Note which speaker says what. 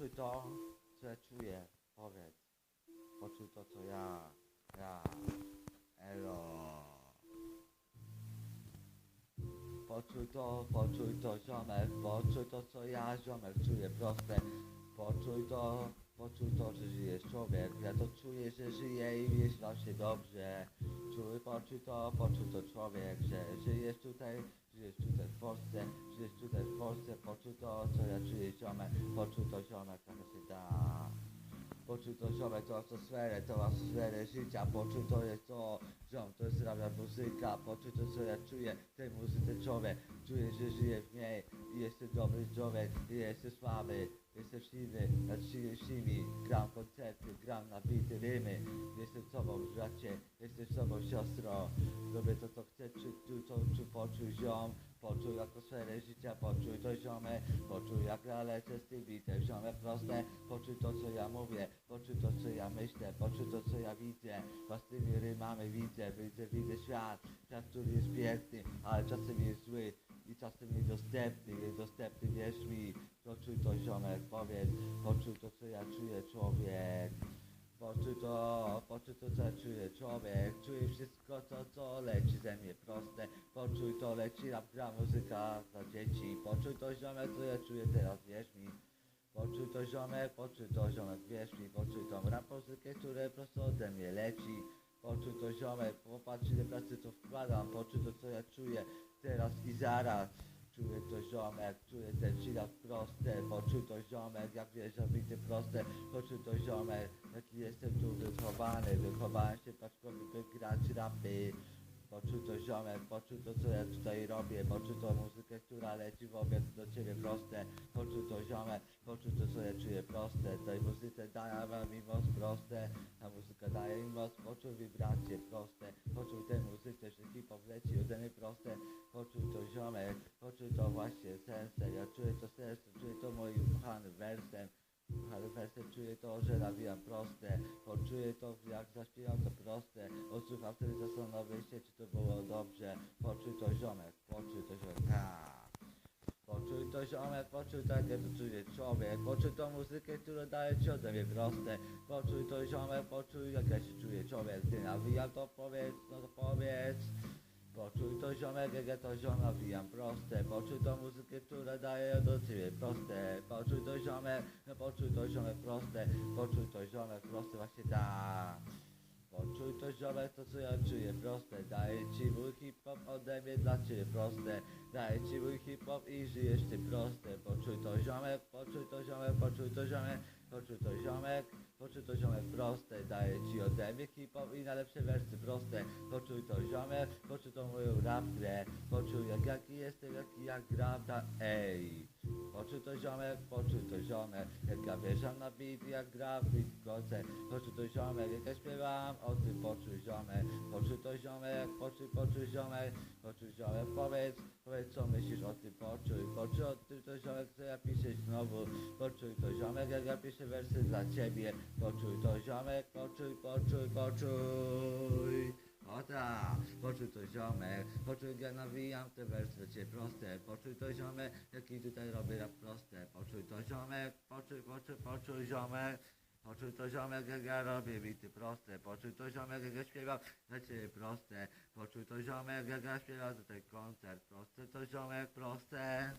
Speaker 1: Poczuj to, co czuję. Powiedz. Poczuj to, co ja. Ja. Elo. Poczuj to, poczuj to, ziomek. Poczuj to, co ja, ziomek, czuję. Proste. Poczuj to, poczuj to, że żyjesz człowiek. Ja to czuję, że żyję i jest właśnie dobrze. Czuj, poczuj to, poczuj to człowiek, że żyjesz tutaj, żyjesz tutaj w Polsce, żyjesz tutaj w Polsce, poczuj to, co ja czuję, ziomek. Poczuj to, ziomek, się da. Poczuj to ziomek, to atmosferę, to atmosferę życia, poczuj to jest to, ziom, to jest rabia muzyka, poczuj to co ja czuję, tej muzyce człowiek, czuję, że żyję w niej. I jestem dobry człowiek, i jestem słaby, jestem siwy, nad siwymi, gram koncerty, gram na bity rymy, jestem sobą bracie, jestem sobą siostrą, robię to co chcę, poczuj ziom, poczuj atmosferę życia, poczuj to ziomę, poczuj jak ja lecę z tym bitem, ziomę proste, poczuj to co ja mówię, poczuj to co ja myślę, poczuj to co ja widzę, własnymi rymami widzę, widzę, widzę świat, świat, który jest piękny, ale czasem jest zły i czasem niedostępny, niedostępny, wierz mi, poczuj to ziomek, powiedz, poczuj to co ja czuję człowiek. Poczuj to, poczuj to co czuje człowiek, czuje wszystko to co leci ze mnie proste, poczuj to leci rap, gra muzyka dla dzieci, poczuj to ziomek co ja czuję teraz, wierz mi. Poczuj to ziomek, poczuj to ziomek, wierz mi, poczuj tą rap muzykę, która prosto ode mnie leci. Poczuj to ziomek, popatrz ile pracy to wkładam, poczuj to co ja czuję teraz i zaraz. Czuję to ziomek, czuję ten chillout proste, poczuj to ziomek, jak wiesz, bity proste, poczuj to ziomek, jaki jestem tu wychowany, wychowałem się paczkowi, by grać rapy. Poczuj to ziomek, poczuj to co ja tutaj robię, poczuj to muzykę, która leci w obiad do ciebie proste, poczuj to ziomek, poczuj to co ja czuję proste, tej muzyce daje mi moc proste, ta muzyka daje mi moc, poczuj wibracje proste, poczuj tę muzykę, że hip-hop leci ode mnie proste, poczuj to ziomek, poczuj to właśnie sensem, ja czuję to serce, czuję to moim ukochanym wersem, ale wersem czuję to, że nawijam proste. Poczuję to, jak zaśpiewam to proste Odsłucham wtedy zastanowię się, czy to było dobrze? Poczuj to ziomek, poczuj to ziomek. Tak. Poczuj to ziomek, poczuj tak jak to czuje człowiek. Poczuj tą muzykę, którą daje ci ode mnie proste. Poczuj to ziomek, poczuj jak ja się czuję człowiek. Ty nawijam to powiedz, no to powiedz. Poczuj to ziomek, jak ja to ziom nawijam proste. Poczuj tą muzykę, która daje do ciebie proste. Poczuj to ziomek, no poczuj to ziomek proste. Poczuj to ziomek proste, właśnie tak Poczuj to ziomek, to co ja czuję proste. Daję ci mój hip-hop ode mnie dla ciebie proste. Daję ci mój hip-hop i żyjesz ty proste. Poczuj to ziomek, poczuj to ziomek, poczuj to ziomek Poczuj to ziomek, poczuj to ziomek proste. Daję ci ode mnie hip-hop i najlepsze wersy proste. Poczuj to ziomek, poczuj to moją rap grę Poczuj jak jaki jestem, jaki ja gram ta ej Poczuj to ziomek, poczuj to ziomek Jak ja wjeżdżam na beat, jak gram w beat koncert Poczuj to ziomek, jak ja śpiewam o tym poczuj ziomek. Poczuj to ziomek, poczuj, poczuj ziomek. Poczuj ziomek, powiedz, powiedz co myślisz o tym poczuj. Poczuj o tym to ziomek, co ja piszę znowu. Poczuj to ziomek, jak ja piszę wersy dla ciebie. Poczuj to ziomek, poczuj, poczuj, poczuj. O tak, poczuj to ziomek, poczuj ja nawijam te ciebie proste. Poczuj to ziomek, jaki tutaj robię rap proste. Poczuj to ziomek, poczuj, poczuj, poczuj ziomek Poczuj to ziomek, jak ja robię bity proste. Poczuj to ziomek, jak ja śpiewam dla ciebie proste. Poczuj to ziomek, jak ja śpiewam tutaj koncert. Proste To ziomek proste